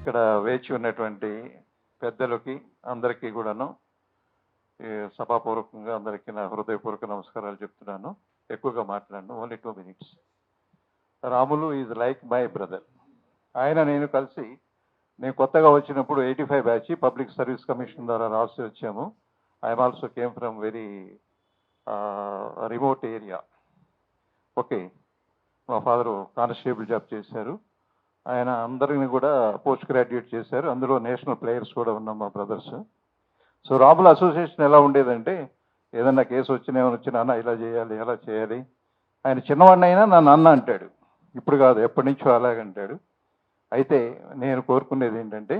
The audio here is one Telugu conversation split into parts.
ఇక్కడ వేచి ఉన్నటువంటి పెద్దలకి అందరికీ కూడాను సభాపూర్వకంగా అందరికీ నా హృదయపూర్వక నమస్కారాలు చెప్తున్నాను. ఎక్కువగా మాట్లాడను only two minutes Ramulu is like my brother ఆయన నేను కలిసి నేను కొత్తగా వచ్చినప్పుడు eighty five batch public service commission ద్వారా రాసి వచ్చాము. I'm also came from very remote area okay మా ఫాదరు కానిస్టేబుల్ జాబ్ చేశారు. ఆయన అందరిని కూడా పోస్ట్ గ్రాడ్యుయేట్ చేశారు. అందులో నేషనల్ ప్లేయర్స్ కూడా ఉన్నాం మా బ్రదర్స్. సో రాముల అసోసియేషన్ ఎలా ఉండేదంటే ఏదన్నా కేసు వచ్చినా ఏమైనా వచ్చినా అన్న ఇలా చేయాలి ఎలా చేయాలి. ఆయన చిన్నవాడినైనా నా నాన్న అంటాడు. ఇప్పుడు కాదు ఎప్పటి నుంచో అలాగంటాడు అయితే నేను కోరుకునేది ఏంటంటే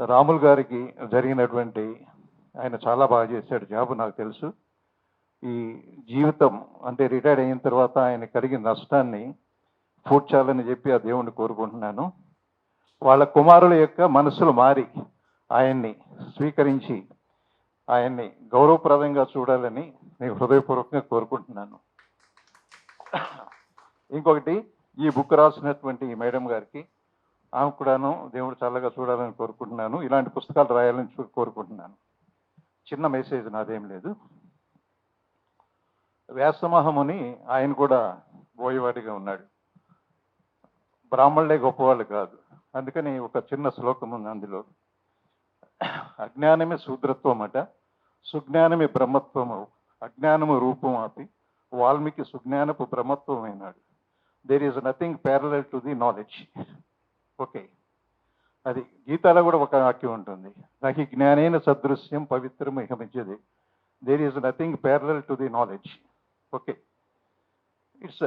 రాముల్ గారికి జరిగినటువంటి ఆయన చాలా బాగా చేశాడు జాబ్ నాకు తెలుసు. ఈ జీవితం అంటే రిటైర్డ్ అయిన తర్వాత ఆయన కలిగిన నష్టాన్ని పూడ్చాలని చెప్పి ఆ దేవుణ్ణి కోరుకుంటున్నాను. వాళ్ళ కుమారుల యొక్క మనసులు మారి ఆయన్ని స్వీకరించి ఆయన్ని గౌరవప్రదంగా చూడాలని నేను హృదయపూర్వకంగా కోరుకుంటున్నాను. ఇంకొకటి ఈ బుక్ రాసినటువంటి ఈ మేడం గారికి ఆమె కూడాను దేవుడు చల్లగా చూడాలని కోరుకుంటున్నాను. ఇలాంటి పుస్తకాలు రాయాలని చూ- కోరుకుంటున్నాను. చిన్న మెసేజ్ నాదేం లేదు. వ్యాసమహముని ఆయన కూడా బోయవాడిగా ఉన్నాడు. బ్రాహ్మణులే గొప్పవాళ్ళు కాదు. అందుకని ఒక చిన్న శ్లోకం ఉంది అందులో. అజ్ఞానమే శూద్రత్వం అట సుజ్ఞానమే బ్రహ్మత్వము అజ్ఞానము రూపం ఆపి వాల్మీకి సుజ్ఞానపు బ్రహ్మత్వం అయినాడు there is nothing parallel to the knowledge okay అది గీతాలో కూడా ఒక వాక్యం ఉంటుంది. నాకు జ్ఞానైన సదృశ్యం పవిత్రం ఇహమించేది there is nothing parallel to the knowledge okay it's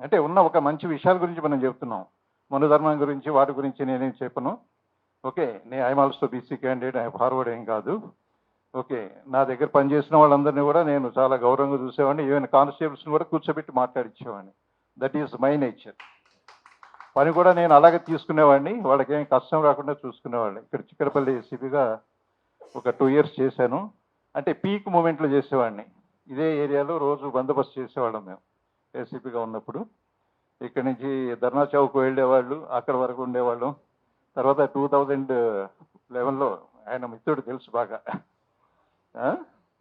అంటే ఉన్న ఒక మంచి విషయాల గురించి మనం చెప్తున్నాం. మనుధర్మం గురించి వాటి గురించి నేనేం చెప్పను. ఓకే నేను I'm also BC candidate I forward ఏం కాదు. ఓకే నా దగ్గర పనిచేసిన వాళ్ళందరినీ కూడా నేను చాలా గౌరవంగా చూసేవాడిని. ఈవెన్ కానిస్టేబుల్స్ని కూడా కూర్చోబెట్టి మాట్లాడించేవాడిని దట్ ఈస్ మై నేచర్ పని కూడా నేను అలాగే తీసుకునేవాడిని. వాళ్ళకి ఏం కష్టం రాకుండా చూసుకునేవాడిని ఇక్కడ చిక్కడపల్లి ఏసీపీగా ఒక టూ ఇయర్స్ చేశాను. అంటే పీక్ మూమెంట్లో చేసేవాడిని. ఇదే ఏరియాలో రోజు బందోబస్తు చేసేవాళ్ళం మేము ఏసీపీగా ఉన్నప్పుడు. ఇక్కడి నుంచి ధర్నా చౌక్ వెళ్ళేవాళ్ళు అక్కడ వరకు ఉండేవాళ్ళం. తర్వాత టూ థౌజండ్ లెవెన్లో ఆయన మిత్రుడు తెలుసు బాగా.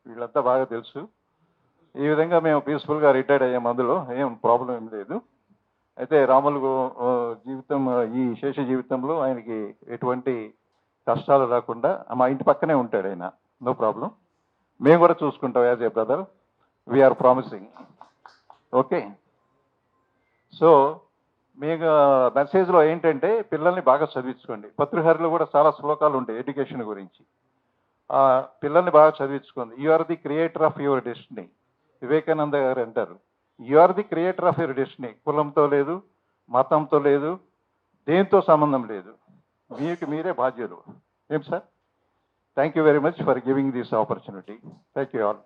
వీళ్ళంతా బాగా తెలుసు. ఈ విధంగా మేము పీస్ఫుల్గా రిటైర్డ్ అయ్యాము అందులో ఏం ప్రాబ్లం ఏం లేదు. అయితే రాములు జీవితం ఈ శేష జీవితంలో ఆయనకి ఎటువంటి కష్టాలు రాకుండా మా ఇంటి పక్కనే ఉంటాడు ఆయన నో ప్రాబ్లం. మేము కూడా చూసుకుంటాం as a brother. We're promising okay so మీకు మెసేజ్లో ఏంటంటే పిల్లల్ని బాగా చదివించుకోండి. పత్రిహరిలో కూడా చాలా శ్లోకాలు ఉంటాయి ఎడ్యుకేషన్ గురించి. పిల్లల్ని బాగా చదివించుకోండి. You are the creator of your destiny Vivekananda garu అంటారు. You are the creator of your destiny కులంతో లేదు మతంతో లేదు దేంతో సంబంధం లేదు. మీకు మీరే బాధ్యులు. ఏం sir? Thank you very much for giving this opportunity thank you all